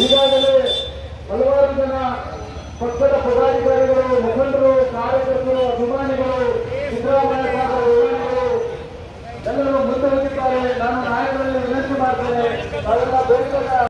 ಈಗಾಗಲೇ ಹಲವಾರು ಜನ ಪಕ್ಷದ ಪದಾಧಿಕಾರಿಗಳು, ಮುಖಂಡರು, ಕಾರ್ಯಕರ್ತರು, ಅಭಿಮಾನಿಗಳು ಸಿದ್ದರಾಮಯ್ಯ ಅಭಿಮಾನಿಗಳು, ಎಲ್ಲರೂ ಮುಂದೆ ಹೋಗಿದ್ದಾರೆ. ನಾನು ನಾಯಕರಲ್ಲಿ ವಿನಂತಿ ಮಾಡ್ತೇನೆ. ತಾವೆಲ್ಲ